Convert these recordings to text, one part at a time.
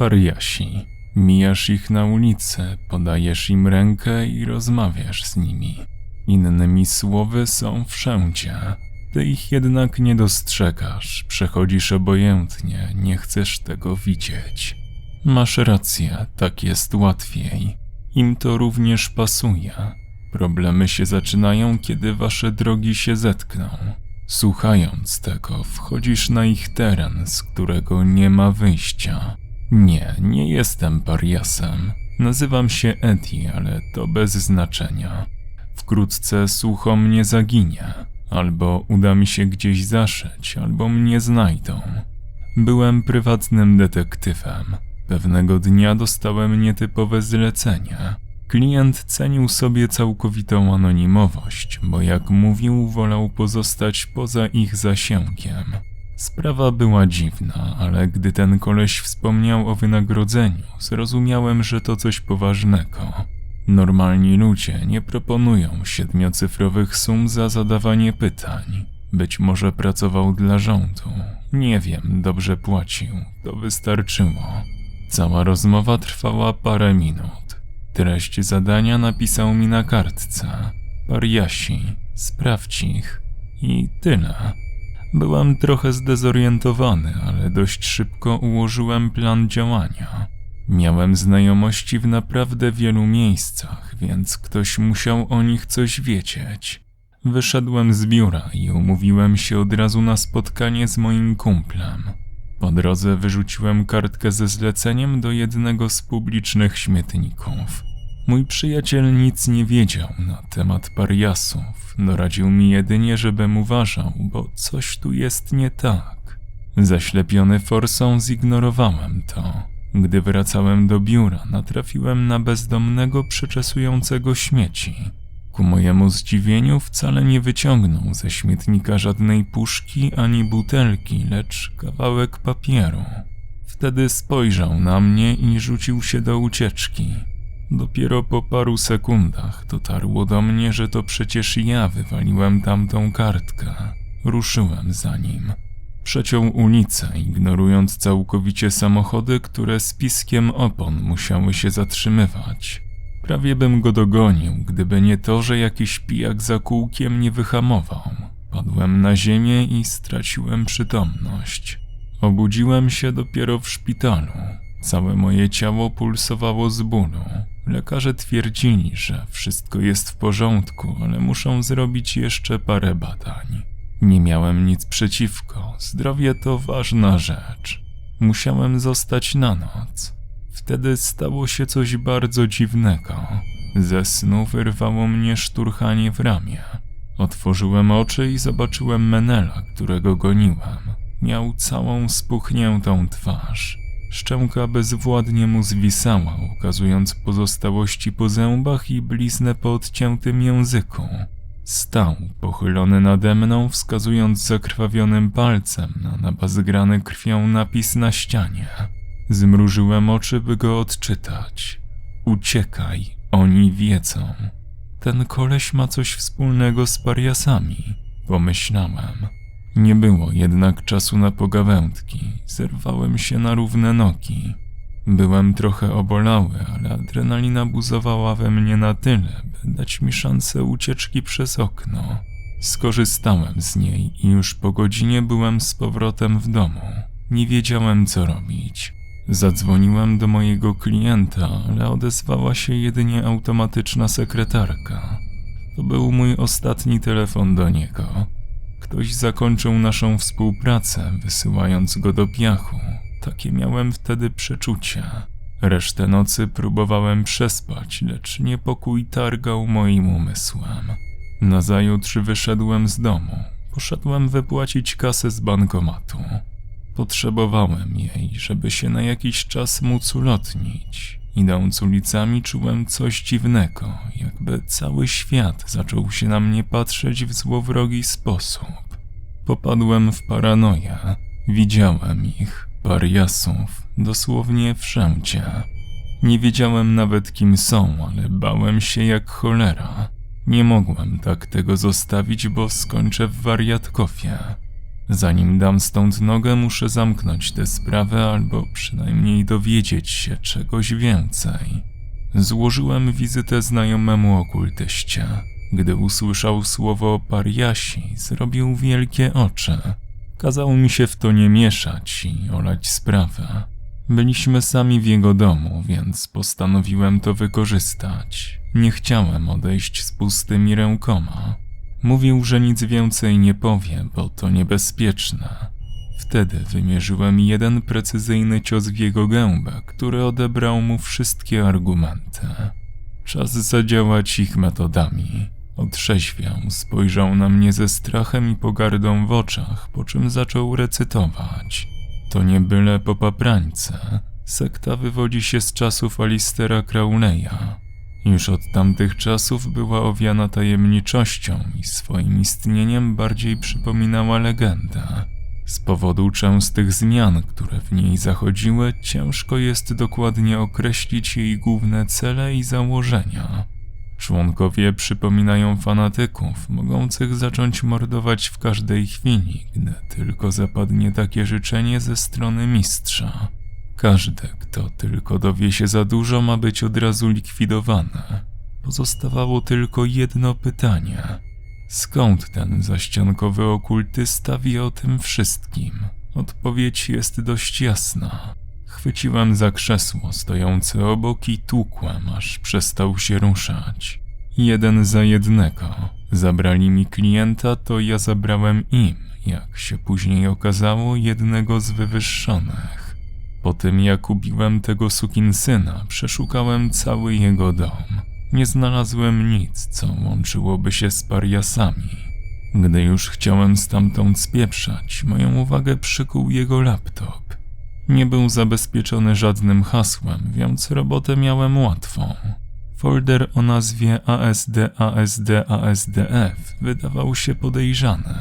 Pariasi. Mijasz ich na ulicy, podajesz im rękę i rozmawiasz z nimi. Innymi słowy są wszędzie. Ty ich jednak nie dostrzegasz, przechodzisz obojętnie, nie chcesz tego widzieć. Masz rację, tak jest łatwiej. Im to również pasuje. Problemy się zaczynają, kiedy wasze drogi się zetkną. Słuchając tego, wchodzisz na ich teren, z którego nie ma wyjścia. Nie, nie jestem pariasem. Nazywam się Eti, ale to bez znaczenia. Wkrótce sucho mnie zaginie, albo uda mi się gdzieś zaszyć, albo mnie znajdą. Byłem prywatnym detektywem. Pewnego dnia dostałem nietypowe zlecenie. Klient cenił sobie całkowitą anonimowość, bo jak mówił, wolał pozostać poza ich zasięgiem. Sprawa była dziwna, ale gdy ten koleś wspomniał o wynagrodzeniu, zrozumiałem, że to coś poważnego. Normalni ludzie nie proponują siedmiocyfrowych sum za zadawanie pytań. Być może pracował dla rządu. Nie wiem, dobrze płacił. To wystarczyło. Cała rozmowa trwała parę minut. Treść zadania napisał mi na kartce. Pariasi, sprawdź ich. I tyle. Byłem trochę zdezorientowany, ale dość szybko ułożyłem plan działania. Miałem znajomości w naprawdę wielu miejscach, więc ktoś musiał o nich coś wiedzieć. Wyszedłem z biura i umówiłem się od razu na spotkanie z moim kumplem. Po drodze wyrzuciłem kartkę ze zleceniem do jednego z publicznych śmietników. Mój przyjaciel nic nie wiedział na temat pariasów. Doradził mi jedynie, żebym uważał, bo coś tu jest nie tak. Zaślepiony forsą zignorowałem to. Gdy wracałem do biura, natrafiłem na bezdomnego przeczesującego śmieci. Ku mojemu zdziwieniu wcale nie wyciągnął ze śmietnika żadnej puszki ani butelki, lecz kawałek papieru. Wtedy spojrzał na mnie i rzucił się do ucieczki. Dopiero po paru sekundach dotarło do mnie, że to przecież ja wywaliłem tamtą kartkę. Ruszyłem za nim. Przeciął ulicę, ignorując całkowicie samochody, które z piskiem opon musiały się zatrzymywać. Prawie bym go dogonił, gdyby nie to, że jakiś pijak za kółkiem nie wyhamował. Padłem na ziemię i straciłem przytomność. Obudziłem się dopiero w szpitalu. Całe moje ciało pulsowało z bólu. Lekarze twierdzili, że wszystko jest w porządku, ale muszą zrobić jeszcze parę badań. Nie miałem nic przeciwko, zdrowie to ważna rzecz. Musiałem zostać na noc. Wtedy stało się coś bardzo dziwnego. Ze snu wyrwało mnie szturchanie w ramię. Otworzyłem oczy i zobaczyłem Menela, którego goniłem. Miał całą spuchniętą twarz. Szczęka bezwładnie mu zwisała, ukazując pozostałości po zębach i bliznę po odciętym języku. Stał, pochylony nade mną, wskazując zakrwawionym palcem na nabazgrany krwią napis na ścianie. Zmrużyłem oczy, by go odczytać. Uciekaj, oni wiedzą. Ten koleś ma coś wspólnego z pariasami, pomyślałem. Nie było jednak czasu na pogawędki. Zerwałem się na równe nogi. Byłem trochę obolały, ale adrenalina buzowała we mnie na tyle, by dać mi szansę ucieczki przez okno. Skorzystałem z niej i już po godzinie byłem z powrotem w domu. Nie wiedziałem, co robić. Zadzwoniłem do mojego klienta, ale odezwała się jedynie automatyczna sekretarka. To był mój ostatni telefon do niego. Ktoś zakończył naszą współpracę, wysyłając go do piachu. Takie miałem wtedy przeczucie. Resztę nocy próbowałem przespać, lecz niepokój targał moim umysłem. Nazajutrz wyszedłem z domu. Poszedłem wypłacić kasę z bankomatu. Potrzebowałem jej, żeby się na jakiś czas móc ulotnić. Idąc ulicami czułem coś dziwnego, jakby cały świat zaczął się na mnie patrzeć w złowrogi sposób. Popadłem w paranoję. Widziałem ich, pariasów, dosłownie wszędzie. Nie wiedziałem nawet kim są, ale bałem się jak cholera. Nie mogłem tak tego zostawić, bo skończę w wariatkowie. Zanim dam stąd nogę, muszę zamknąć tę sprawę albo przynajmniej dowiedzieć się czegoś więcej. Złożyłem wizytę znajomemu okultyście. Gdy usłyszał słowo pariasi, zrobił wielkie oczy. Kazał mi się w to nie mieszać i olać sprawę. Byliśmy sami w jego domu, więc postanowiłem to wykorzystać. Nie chciałem odejść z pustymi rękoma. Mówił, że nic więcej nie powie, bo to niebezpieczne. Wtedy wymierzyłem jeden precyzyjny cios w jego gębę, który odebrał mu wszystkie argumenty. Czas zadziałać ich metodami. Otrzeźwiał, spojrzał na mnie ze strachem i pogardą w oczach, po czym zaczął recytować. To nie byle popaprańce. Sekta wywodzi się z czasów Alistera Crowleya. Już od tamtych czasów była owiana tajemniczością i swoim istnieniem bardziej przypominała legendę. Z powodu częstych zmian, które w niej zachodziły, ciężko jest dokładnie określić jej główne cele i założenia. Członkowie przypominają fanatyków, mogących zacząć mordować w każdej chwili, gdy tylko zapadnie takie życzenie ze strony mistrza. Każdy, kto tylko dowie się za dużo, ma być od razu likwidowany. Pozostawało tylko jedno pytanie. Skąd ten zaściankowy okultysta wie o tym wszystkim? Odpowiedź jest dość jasna. Chwyciłem za krzesło stojące obok i tłukłem, aż przestał się ruszać. Jeden za jednego. Zabrali mi klienta, to ja zabrałem im, jak się później okazało, jednego z wywyższonych. Po tym jak ubiłem tego sukinsyna, przeszukałem cały jego dom. Nie znalazłem nic, co łączyłoby się z pariasami. Gdy już chciałem stamtąd spieprzać, moją uwagę przykuł jego laptop. Nie był zabezpieczony żadnym hasłem, więc robotę miałem łatwą. Folder o nazwie ASD ASD ASDF wydawał się podejrzany.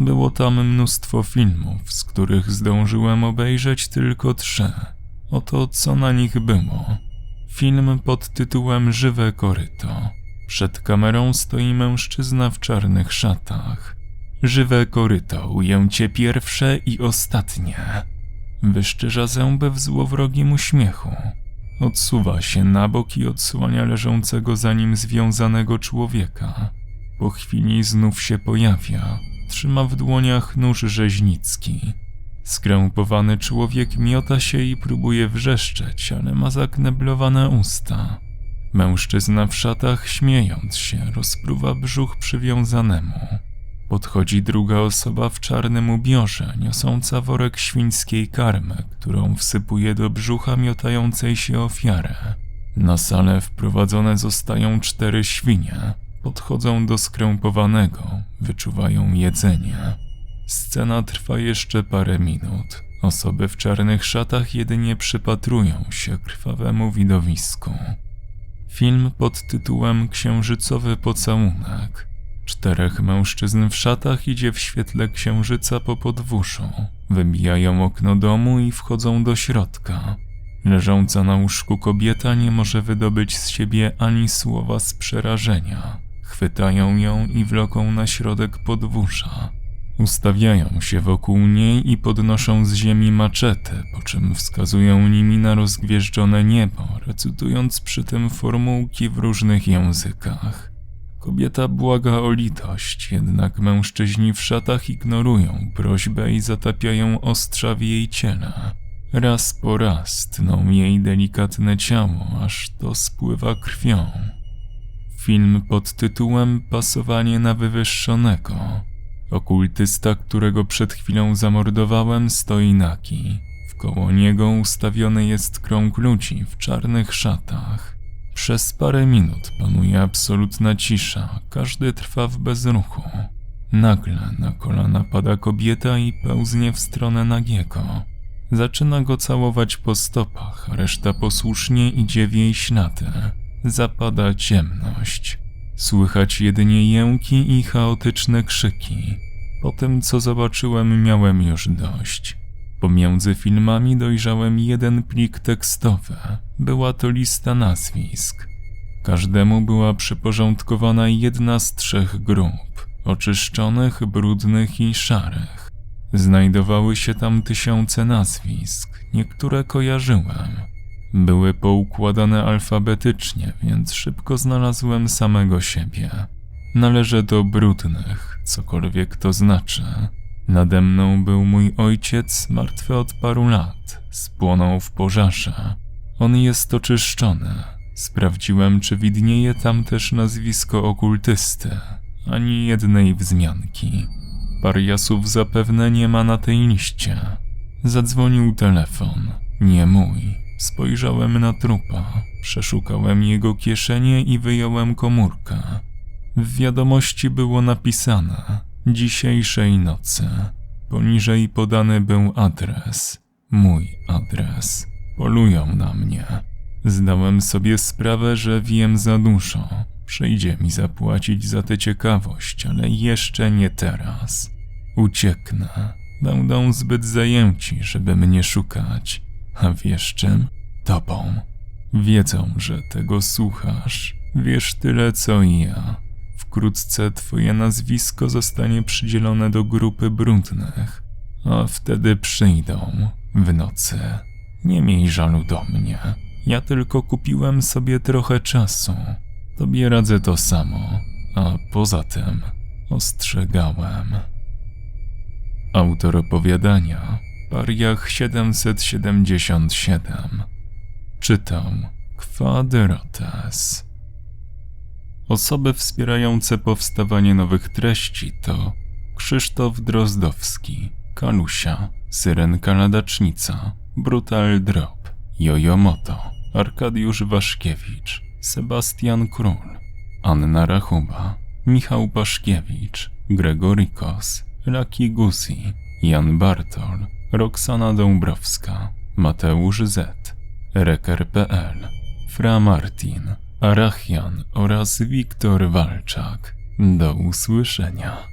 Było tam mnóstwo filmów, z których zdążyłem obejrzeć tylko trzy. Oto co na nich było. Film pod tytułem Żywe koryto. Przed kamerą stoi mężczyzna w czarnych szatach. Żywe koryto, ujęcie pierwsze i ostatnie. Wyszczerza zęby w złowrogim uśmiechu. Odsuwa się na bok i odsłania leżącego za nim związanego człowieka. Po chwili znów się pojawia. Trzyma w dłoniach nóż rzeźnicki. Skrępowany człowiek miota się i próbuje wrzeszczeć, ale ma zakneblowane usta. Mężczyzna w szatach, śmiejąc się, rozpruwa brzuch przywiązanemu. Podchodzi druga osoba w czarnym ubiorze, niosąca worek świńskiej karmy, którą wsypuje do brzucha miotającej się ofiary. Na salę wprowadzone zostają cztery świnie. Podchodzą do skrępowanego, wyczuwają jedzenie. Scena trwa jeszcze parę minut. Osoby w czarnych szatach jedynie przypatrują się krwawemu widowisku. Film pod tytułem Księżycowy pocałunek. Czterech mężczyzn w szatach idzie w świetle księżyca po podwórzu. Wybijają okno domu i wchodzą do środka. Leżąca na łóżku kobieta nie może wydobyć z siebie ani słowa z przerażenia. Chwytają ją i wloką na środek podwórza. Ustawiają się wokół niej i podnoszą z ziemi maczety, po czym wskazują nimi na rozgwieżdżone niebo, recytując przy tym formułki w różnych językach. Kobieta błaga o litość, jednak mężczyźni w szatach ignorują prośbę i zatapiają ostrza w jej ciele. Raz po raz tną jej delikatne ciało, aż to spływa krwią. Film pod tytułem Pasowanie na wywyższonego. Okultysta, którego przed chwilą zamordowałem, stoi naki. Wkoło niego ustawiony jest krąg ludzi w czarnych szatach. Przez parę minut panuje absolutna cisza, każdy trwa w bezruchu. Nagle na kolana pada kobieta i pełznie w stronę nagiego. Zaczyna go całować po stopach, reszta posłusznie idzie w jej ślady. Zapada ciemność. Słychać jedynie jęki i chaotyczne krzyki. Po tym, co zobaczyłem, miałem już dość. Pomiędzy filmami dojrzałem jeden plik tekstowy. Była to lista nazwisk. Każdemu była przyporządkowana jedna z trzech grup: oczyszczonych, brudnych i szarych. Znajdowały się tam tysiące nazwisk, niektóre kojarzyłem. Były poukładane alfabetycznie, więc szybko znalazłem samego siebie. Należę do brudnych, cokolwiek to znaczy. Nade mną był mój ojciec, martwy od paru lat, spłonął w pożarze. On jest oczyszczony. Sprawdziłem, czy widnieje tam też nazwisko okultysty. Ani jednej wzmianki. Pariasów zapewne nie ma na tej liście. Zadzwonił telefon, nie mój. Spojrzałem na trupa, przeszukałem jego kieszenie i wyjąłem komórkę. W wiadomości było napisane dzisiejszej nocy. Poniżej podany był adres, mój adres. Polują na mnie. Zdałem sobie sprawę, że wiem za dużo. Przyjdzie mi zapłacić za tę ciekawość, ale jeszcze nie teraz. Ucieknę. Będą zbyt zajęci, żeby mnie szukać. A wiesz czym? Tobą. Wiedzą, że tego słuchasz. Wiesz tyle, co ja. Wkrótce twoje nazwisko zostanie przydzielone do grupy brudnych, a wtedy przyjdą w nocy. Nie miej żalu do mnie. Ja tylko kupiłem sobie trochę czasu. Tobie radzę to samo, a poza tym ostrzegałem. Autor opowiadania Pariach 777 Czytał Kwadrates Osoby wspierające powstawanie nowych treści to Krzysztof Drozdowski, Kalusia, Syrenka Ladacznica, Brutal Drop, Jojo Moto, Arkadiusz Waszkiewicz, Sebastian Król, Anna Rachuba, Michał Paszkiewicz, Gregorikos, Laki Guzi, Jan Bartol, Roxana Dąbrowska, Mateusz Z, Reker.pl, Fra Martin, Arachian oraz Wiktor Walczak. Do usłyszenia.